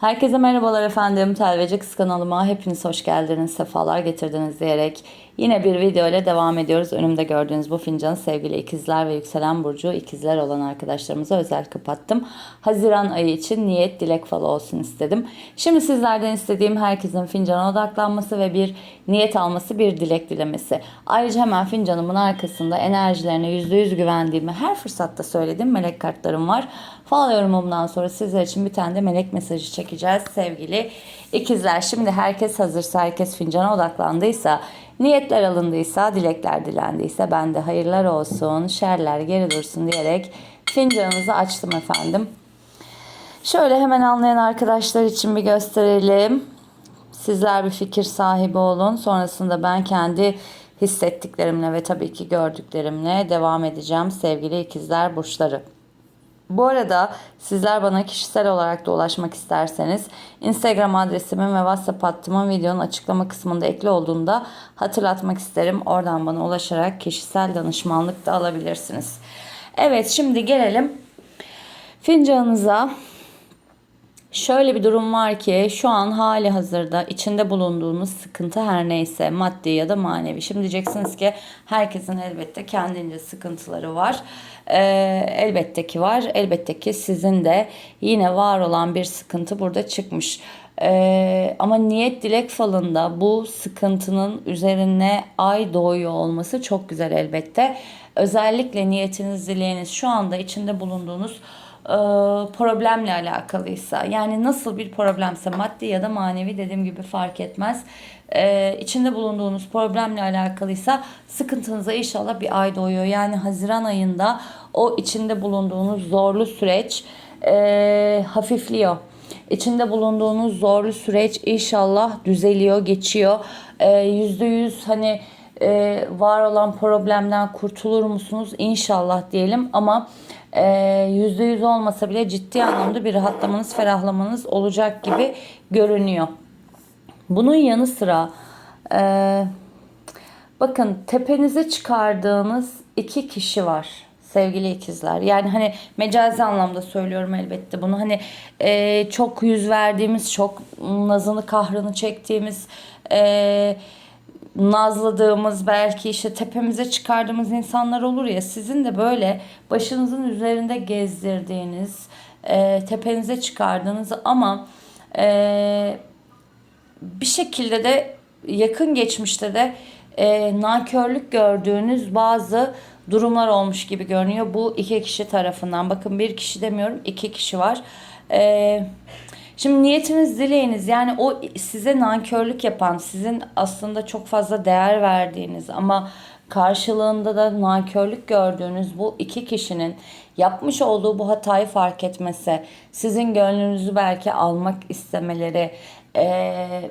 Herkese merhabalar efendim. Telveci Kız kanalıma hepiniz hoş geldiniz, sefalar getirdiniz diyerek yine bir video ile devam ediyoruz. Önümde gördüğünüz bu fincanı sevgili ikizler ve yükselen burcu ikizler olan arkadaşlarımıza özel kapattım. Haziran ayı için niyet dilek falı olsun istedim. Şimdi sizlerden istediğim herkesin fincana odaklanması ve bir niyet alması, bir dilek dilemesi. Ayrıca hemen fincanımın arkasında enerjilerine %100 güvendiğimi her fırsatta söylediğim melek kartlarım var. Fal yorumumdan sonra sizler için bir tane de melek mesajı çekeceğiz sevgili ikizler. Şimdi herkes hazırsa, herkes fincana odaklandıysa, niyetler alındıysa, dilekler dilendiyse ben de hayırlar olsun, şerler geri dursun diyerek fincanınızı açtım efendim. Şöyle hemen anlayan arkadaşlar için bir gösterelim. Sizler bir fikir sahibi olun. Sonrasında ben kendi hissettiklerimle ve tabii ki gördüklerimle devam edeceğim sevgili ikizler burçları. Bu arada sizler bana kişisel olarak da ulaşmak isterseniz Instagram adresimin ve WhatsApp hattımın videonun açıklama kısmında ekli olduğunda hatırlatmak isterim. Oradan bana ulaşarak kişisel danışmanlık da alabilirsiniz. Evet şimdi gelelim fincanınıza. Şöyle bir durum var ki şu an hali hazırda içinde bulunduğunuz sıkıntı her neyse maddi ya da manevi. Şimdi diyeceksiniz ki herkesin elbette kendince sıkıntıları var. Ee, elbette ki var. Elbette ki sizin de yine var olan bir sıkıntı burada çıkmış. Ee, ama niyet dilek falında bu sıkıntının üzerine ay doğuyor olması çok güzel elbette. Özellikle niyetiniz dileğiniz şu anda içinde bulunduğunuz problemle alakalıysa yani nasıl bir problemse maddi ya da manevi dediğim gibi fark etmez. E, içinde bulunduğunuz problemle alakalıysa sıkıntınıza inşallah bir ay doğuyor. Yani Haziran ayında o içinde bulunduğunuz zorlu süreç e, hafifliyor. İçinde bulunduğunuz zorlu süreç inşallah düzeliyor, geçiyor. Yüzde yüz hani e, var olan problemden kurtulur musunuz? İnşallah diyelim ama yüzde yüz olmasa bile ciddi anlamda bir rahatlamanız, ferahlamanız olacak gibi görünüyor. Bunun yanı sıra e, bakın tepenize çıkardığınız iki kişi var sevgili ikizler. Yani hani mecazi anlamda söylüyorum elbette bunu. Hani e, çok yüz verdiğimiz, çok nazını kahrını çektiğimiz, e, nazladığımız belki işte tepemize çıkardığımız insanlar olur ya sizin de böyle başınızın üzerinde gezdirdiğiniz, e, tepenize çıkardığınız ama e, bir şekilde de yakın geçmişte de e, nankörlük gördüğünüz bazı durumlar olmuş gibi görünüyor. Bu iki kişi tarafından. Bakın bir kişi demiyorum iki kişi var. E, şimdi niyetiniz dileğiniz yani o size nankörlük yapan sizin aslında çok fazla değer verdiğiniz ama karşılığında da nankörlük gördüğünüz bu iki kişinin yapmış olduğu bu hatayı fark etmesi, sizin gönlünüzü belki almak istemeleri, ee,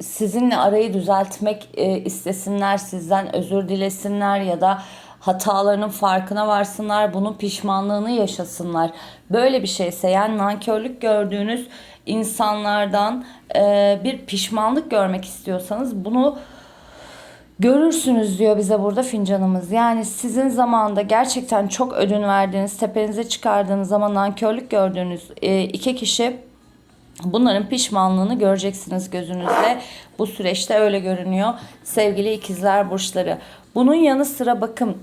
sizinle arayı düzeltmek e, istesinler, sizden özür dilesinler ya da hatalarının farkına varsınlar, bunun pişmanlığını yaşasınlar. Böyle bir şeyse yani nankörlük gördüğünüz insanlardan e, bir pişmanlık görmek istiyorsanız bunu görürsünüz diyor bize burada fincanımız. Yani sizin zamanda gerçekten çok ödün verdiğiniz, tepenize çıkardığınız zaman nankörlük gördüğünüz e, iki kişi Bunların pişmanlığını göreceksiniz gözünüzde. Bu süreçte öyle görünüyor sevgili ikizler burçları. Bunun yanı sıra bakın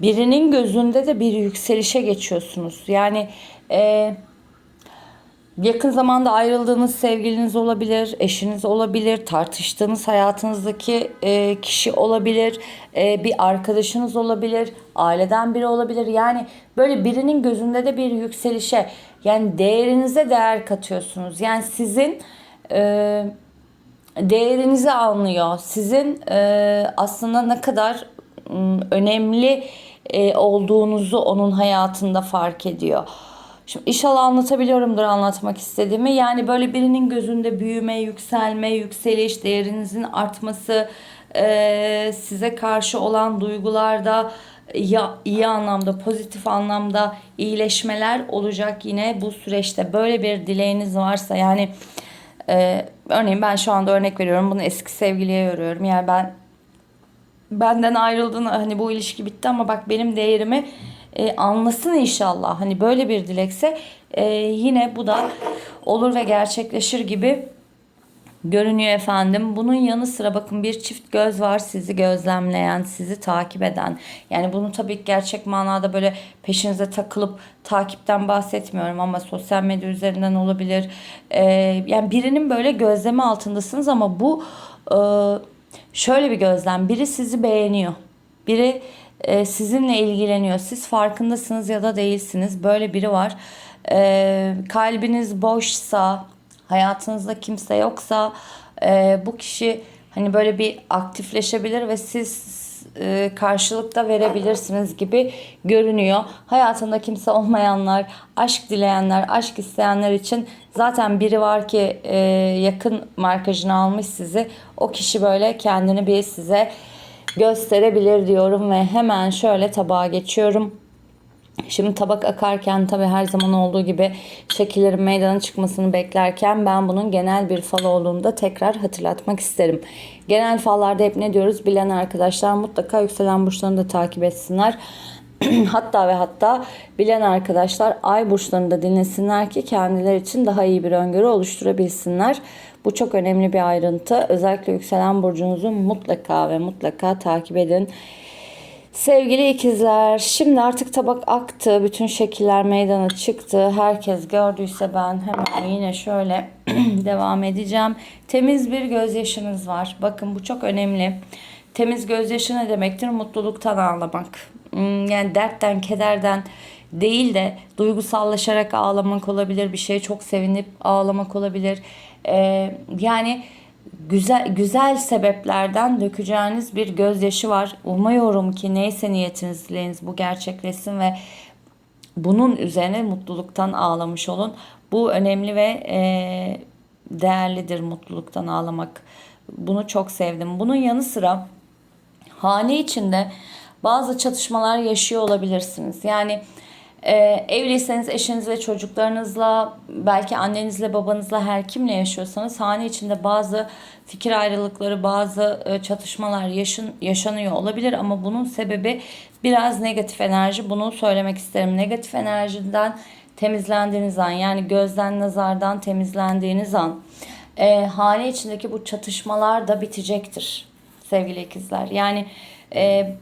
birinin gözünde de bir yükselişe geçiyorsunuz. Yani e, yakın zamanda ayrıldığınız sevgiliniz olabilir, eşiniz olabilir, tartıştığınız hayatınızdaki e, kişi olabilir, e, bir arkadaşınız olabilir, aileden biri olabilir. Yani böyle birinin gözünde de bir yükselişe yani değerinize değer katıyorsunuz. Yani sizin e, değerinizi anlıyor. Sizin e, aslında ne kadar önemli e, olduğunuzu onun hayatında fark ediyor. Şimdi inşallah anlatabiliyorumdur anlatmak istediğimi. Yani böyle birinin gözünde büyüme, yükselme, yükseliş, değerinizin artması, e, size karşı olan duygularda ya iyi anlamda, pozitif anlamda iyileşmeler olacak yine bu süreçte. Böyle bir dileğiniz varsa yani e, örneğin ben şu anda örnek veriyorum. Bunu eski sevgiliye yoruyorum. Yani ben benden ayrıldın hani bu ilişki bitti ama bak benim değerimi e, anlasın inşallah. Hani böyle bir dilekse e, yine bu da olur ve gerçekleşir gibi görünüyor efendim. Bunun yanı sıra bakın bir çift göz var sizi gözlemleyen, sizi takip eden. Yani bunu tabii gerçek manada böyle peşinize takılıp takipten bahsetmiyorum ama sosyal medya üzerinden olabilir. Ee, yani birinin böyle gözleme altındasınız ama bu e, şöyle bir gözlem. Biri sizi beğeniyor. Biri e, sizinle ilgileniyor. Siz farkındasınız ya da değilsiniz. Böyle biri var. E, kalbiniz boşsa, hayatınızda kimse yoksa e, bu kişi hani böyle bir aktifleşebilir ve siz e, karşılıkta verebilirsiniz gibi görünüyor. Hayatında kimse olmayanlar, aşk dileyenler, aşk isteyenler için zaten biri var ki e, yakın markajını almış sizi. O kişi böyle kendini bir size gösterebilir diyorum ve hemen şöyle tabağa geçiyorum. Şimdi tabak akarken tabi her zaman olduğu gibi şekillerin meydana çıkmasını beklerken ben bunun genel bir fal olduğunu da tekrar hatırlatmak isterim. Genel fallarda hep ne diyoruz bilen arkadaşlar mutlaka yükselen burçlarını da takip etsinler. hatta ve hatta bilen arkadaşlar ay burçlarını da dinlesinler ki kendileri için daha iyi bir öngörü oluşturabilsinler. Bu çok önemli bir ayrıntı. Özellikle yükselen burcunuzu mutlaka ve mutlaka takip edin. Sevgili ikizler, şimdi artık tabak aktı, bütün şekiller meydana çıktı. Herkes gördüyse ben hemen yine şöyle devam edeceğim. Temiz bir gözyaşınız var. Bakın bu çok önemli. Temiz gözyaşı ne demektir? Mutluluktan ağlamak. Hmm, Yani dertten, kederden değil de duygusallaşarak ağlamak olabilir. Bir şeye çok sevinip ağlamak olabilir. Ee, yani güzel güzel sebeplerden dökeceğiniz bir gözyaşı var. Umuyorum ki neyse niyetiniz dileğiniz bu gerçekleşsin ve bunun üzerine mutluluktan ağlamış olun. Bu önemli ve e, değerlidir mutluluktan ağlamak. Bunu çok sevdim. Bunun yanı sıra hane içinde bazı çatışmalar yaşıyor olabilirsiniz. Yani e, evliyseniz eşiniz ve çocuklarınızla, belki annenizle, babanızla her kimle yaşıyorsanız hane içinde bazı fikir ayrılıkları, bazı e, çatışmalar yaşın, yaşanıyor olabilir ama bunun sebebi biraz negatif enerji. Bunu söylemek isterim. Negatif enerjiden temizlendiğiniz an yani gözden nazardan temizlendiğiniz an e, hane içindeki bu çatışmalar da bitecektir sevgili ikizler. Yani e,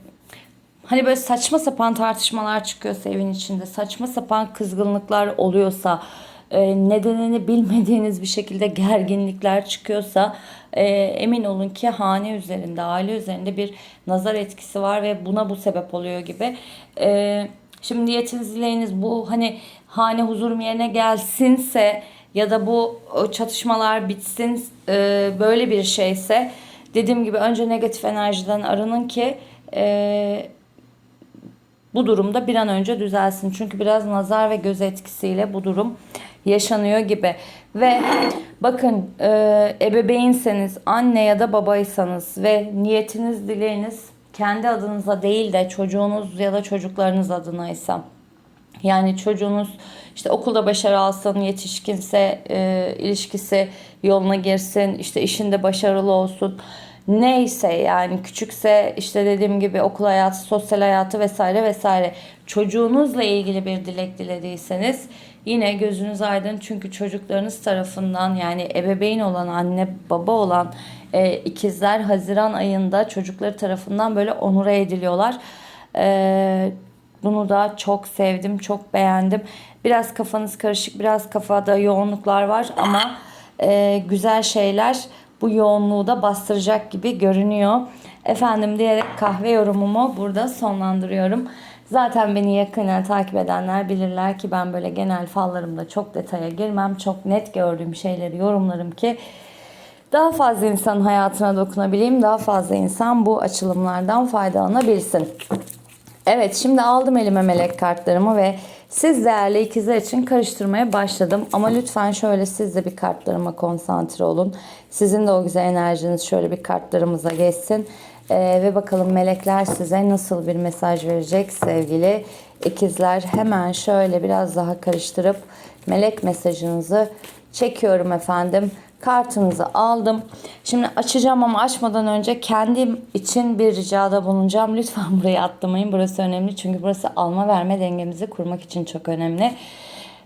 hani böyle saçma sapan tartışmalar çıkıyorsa evin içinde, saçma sapan kızgınlıklar oluyorsa, e, nedenini bilmediğiniz bir şekilde gerginlikler çıkıyorsa e, emin olun ki hane üzerinde, aile üzerinde bir nazar etkisi var ve buna bu sebep oluyor gibi. E, şimdi niyetiniz dileğiniz bu hani hane huzurum yerine gelsinse ya da bu çatışmalar bitsin e, böyle bir şeyse dediğim gibi önce negatif enerjiden arının ki e, bu durumda bir an önce düzelsin. Çünkü biraz nazar ve göz etkisiyle bu durum yaşanıyor gibi. Ve bakın e, ebeveynseniz, anne ya da babaysanız ve niyetiniz, dileğiniz kendi adınıza değil de çocuğunuz ya da çocuklarınız adınaysa yani çocuğunuz işte okulda başarı alsın, yetişkinse e, ilişkisi yoluna girsin, işte işinde başarılı olsun. Neyse yani küçükse işte dediğim gibi okul hayatı, sosyal hayatı vesaire vesaire. Çocuğunuzla ilgili bir dilek dilediyseniz yine gözünüz aydın çünkü çocuklarınız tarafından yani ebeveyn olan anne baba olan e, ikizler Haziran ayında çocukları tarafından böyle onura ediliyorlar. E, bunu da çok sevdim, çok beğendim. Biraz kafanız karışık, biraz kafada yoğunluklar var ama e, güzel şeyler bu yoğunluğu da bastıracak gibi görünüyor. Efendim diyerek kahve yorumumu burada sonlandırıyorum. Zaten beni yakından takip edenler bilirler ki ben böyle genel fallarımda çok detaya girmem. Çok net gördüğüm şeyleri yorumlarım ki daha fazla insanın hayatına dokunabileyim. Daha fazla insan bu açılımlardan faydalanabilsin. Evet şimdi aldım elime melek kartlarımı ve siz değerli ikizler için karıştırmaya başladım. Ama lütfen şöyle siz de bir kartlarıma konsantre olun. Sizin de o güzel enerjiniz şöyle bir kartlarımıza geçsin. Ee, ve bakalım melekler size nasıl bir mesaj verecek sevgili ikizler. Hemen şöyle biraz daha karıştırıp melek mesajınızı çekiyorum efendim. Kartınızı aldım. Şimdi açacağım ama açmadan önce kendim için bir ricada bulunacağım. Lütfen burayı atlamayın. Burası önemli çünkü burası alma verme dengemizi kurmak için çok önemli.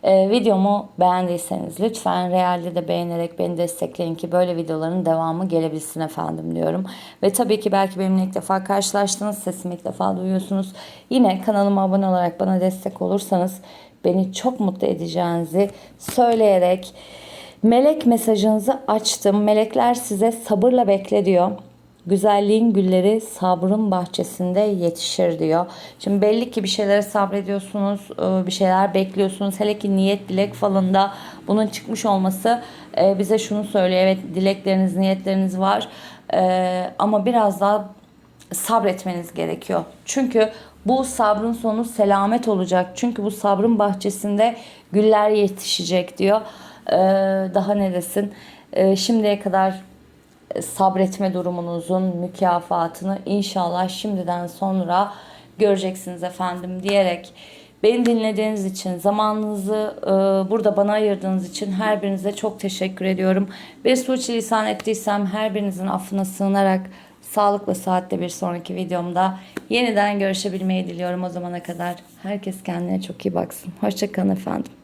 Ee, videomu beğendiyseniz lütfen realde de beğenerek beni destekleyin ki böyle videoların devamı gelebilsin efendim diyorum. Ve tabii ki belki benimle ilk defa karşılaştınız, sesimi ilk defa duyuyorsunuz. Yine kanalıma abone olarak bana destek olursanız beni çok mutlu edeceğinizi söyleyerek melek mesajınızı açtım. Melekler size sabırla bekle diyor. Güzelliğin gülleri sabrın bahçesinde yetişir diyor. Şimdi belli ki bir şeylere sabrediyorsunuz, e, bir şeyler bekliyorsunuz. Hele ki niyet dilek falında bunun çıkmış olması e, bize şunu söylüyor. Evet dilekleriniz, niyetleriniz var E, ama biraz daha sabretmeniz gerekiyor. Çünkü bu sabrın sonu selamet olacak. Çünkü bu sabrın bahçesinde güller yetişecek diyor. Ee, daha ne desin? Ee, şimdiye kadar sabretme durumunuzun mükafatını inşallah şimdiden sonra göreceksiniz efendim diyerek beni dinlediğiniz için, zamanınızı e, burada bana ayırdığınız için her birinize çok teşekkür ediyorum. Bir suçlisan ettiysem her birinizin affına sığınarak sağlıkla saatte bir sonraki videomda yeniden görüşebilmeyi diliyorum o zamana kadar. Herkes kendine çok iyi baksın. Hoşçakalın efendim.